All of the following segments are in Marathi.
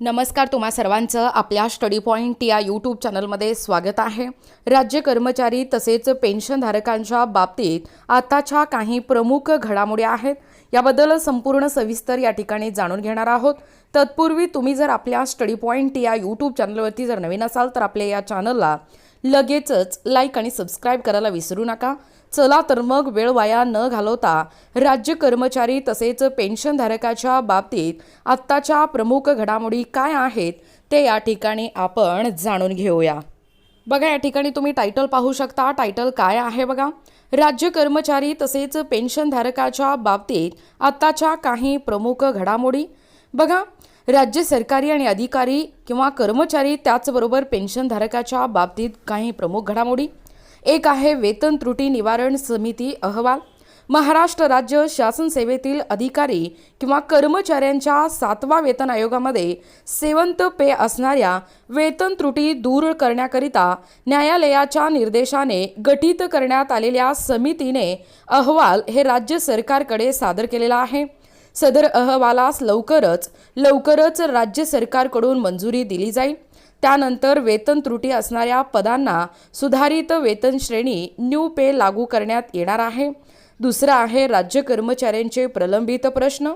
नमस्कार तुम्हा सर्वांचं. आपल्या स्टडी पॉईंट या यूट्यूब चॅनलमध्ये स्वागत आहे. राज्य कर्मचारी तसेच पेन्शनधारकांच्या बाबतीत आताच्या काही प्रमुख घडामोडी आहेत. याबद्दल संपूर्ण सविस्तर या ठिकाणी जाणून घेणार आहोत. तत्पूर्वी तुम्ही जर आपल्या स्टडी पॉईंट या यूट्यूब चॅनलवरती जर नवीन असाल तर आपल्या या चॅनलला लगेचच लाईक आणि सबस्क्राईब करायला विसरू नका. चला तर मग वेळ वाया न घालवता राज्य कर्मचारी तसेच पेन्शनधारकाच्या बाबतीत आत्ताच्या प्रमुख घडामोडी काय आहेत ते या ठिकाणी आपण जाणून घेऊया. बघा या ठिकाणी तुम्ही टायटल पाहू शकता. टायटल काय आहे बघा? राज्य कर्मचारी तसेच पेन्शनधारकाच्या बाबतीत आत्ताच्या काही प्रमुख घडामोडी. बघा राज्य सरकारी आणि अधिकारी किंवा कर्मचारी त्याचबरोबर पेन्शनधारकाच्या बाबतीत काही प्रमुख घडामोडी. एक आहे वेतन त्रुटी निवारण समिती अहवाल. महाराष्ट्र राज्य शासन सेवेतील अधिकारी किंवा कर्मचाऱ्यांच्या सातवा वेतन आयोगामध्ये सेवंत पे असणाऱ्या वेतन त्रुटी दूर करण्याकरिता न्यायालयाच्या निर्देशाने गठीत करण्यात आलेल्या समितीने अहवाल हे राज्य सरकारकडे सादर केलेला आहे. सदर अहवालास लवकरच लवकरच राज्य सरकारकडून मंजुरी दिली जाईल. त्यानंतर वेतन त्रुटी असणाऱ्या पदांना सुधारित वेतन श्रेणी न्यू पे लागू करण्यात येणार आहे. दुसरं आहे राज्य कर्मचाऱ्यांचे प्रलंबित प्रश्न.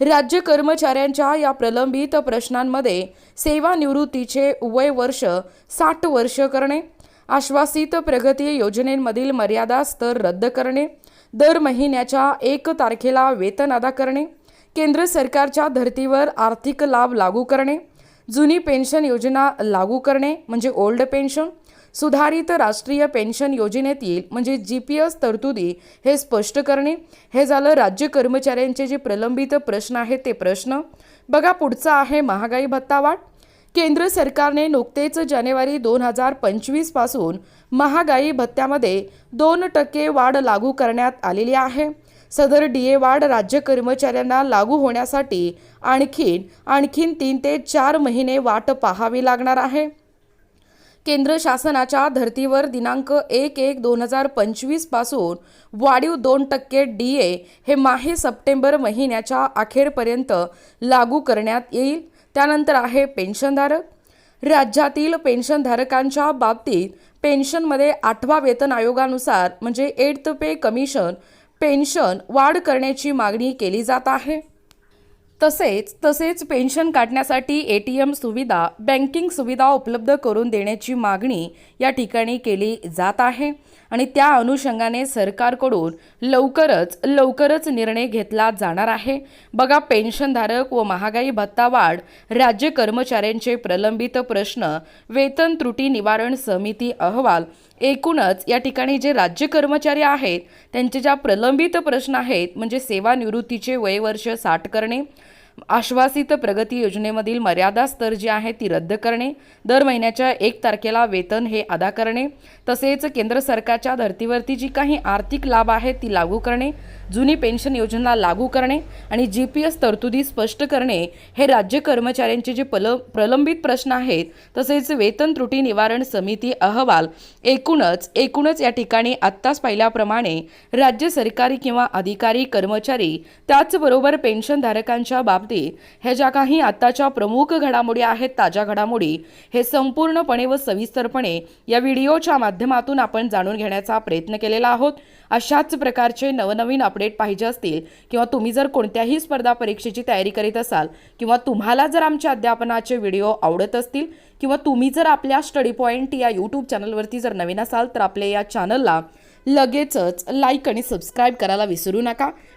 राज्य कर्मचाऱ्यांच्या या प्रलंबित प्रश्नांमध्ये सेवानिवृत्तीचे वय वर्ष साठ वर्ष करणे आश्वासित प्रगती योजनेमधील मर्यादा स्तर रद्द करणे दर महिन्याच्या एक तारखेला वेतन अदा करणे केंद्र सरकारच्या धर्तीवर आर्थिक लाभ लागू करणे जुनी पेन्शन योजना लागू करणे म्हणजे ओल्ड पेन्शन सुधारित राष्ट्रीय पेन्शन योजनेतील म्हणजे जी पी एस तरतुदी हे स्पष्ट करणे हे झालं राज्य कर्मचाऱ्यांचे जे प्रलंबित प्रश्न आहेत ते प्रश्न. बघा पुढचा आहे महागाई भत्ता वाढ. केंद्र सरकारने नुकतेच जानेवारी दोन हजार पंचवीसपासून महागाई भत्त्यामध्ये दोन टक्के वाढ लागू करण्यात आलेली आहे. सदर डी ए वाढ राज्य कर्मचाऱ्यांना लागू होण्यासाठी आणखीन आणखीन तीन ते चार महिने वाट पाहावी लागणार आहे. केंद्र शासनाच्या धर्तीवर दिनांक एक एक दोन हजार पंचवीसपासून वाढीव दोन टक्के डी ए हे माहे सप्टेंबर महिन्याच्या अखेरपर्यंत लागू करण्यात येईल. त्यानंतर आहे पेन्शनधारक. राज्यातील पेन्शनधारकांच्या बाबतीत पेन्शनमध्ये आठवा वेतन आयोगानुसार म्हणजे एट्थ पे कमिशन पेन्शन वाढ करण्याची मागणी केली जात आहे. तसेच तसेच पेन्शन काढण्यासाठी ए टी एम सुविधा बँकिंग सुविधा उपलब्ध करून देण्याची मागणी या ठिकाणी केली जात आहे आणि त्या अनुषंगाने सरकारकडून लवकरच लवकरच निर्णय घेतला जाणार आहे. बघा पेन्शनधारक व महागाई भत्ता वाढ राज्य कर्मचाऱ्यांचे प्रलंबित प्रश्न वेतन त्रुटी निवारण समिती अहवाल एकूणच या ठिकाणी जे राज्य कर्मचारी आहेत त्यांचे ज्या प्रलंबित प्रश्न आहेत म्हणजे सेवानिवृत्तीचे वयवर्ष साठ करणे आश्वासित प्रगती योजनेमधील मर्यादा स्तर जी आहे ती रद्द करणे दर महिन्याच्या एक तारखेला वेतन हे अदा करणे तसेच केंद्र सरकारच्या धर्तीवरती जी काही आर्थिक लाभ आहेत ती लागू करणे जुनी पेन्शन योजना लागू करणे आणि जी पी एस तरतुदी स्पष्ट करणे हे राज्य कर्मचाऱ्यांचे जे पल प्रलंबित प्रश्न आहेत तसेच वेतन त्रुटी निवारण समिती अहवाल एकूणच एकूणच या ठिकाणी आत्ताच पाहिल्याप्रमाणे राज्य सरकारी किंवा अधिकारी कर्मचारी त्याचबरोबर पेन्शनधारकांच्या बाबतीत ह्या ज्या काही आत्ताच्या प्रमुख घडामोडी आहेत ताज्या घडामोडी. हे संपूर्णपणे व सविस्तरपणे या व्हिडिओच्या माध्यमातून आपण जाणून घेण्याचा प्रयत्न केलेला आहोत. अशाच प्रकारचे नवनवीन अपडेट पाहिजे असतील किंवा तुम्ही जर कोणत्याही स्पर्धा परीक्षेची तयारी करीत असाल किंवा तुम्हाला जर आमच्या अध्यापनाचे व्हिडिओ आवडत असतील किंवा तुम्ही जर आपल्या स्टडी पॉईंट या यूट्यूब चॅनलवरती जर नवीन असाल तर आपल्या या चॅनलला लगेचच लाईक आणि सबस्क्राईब करायला विसरू नका.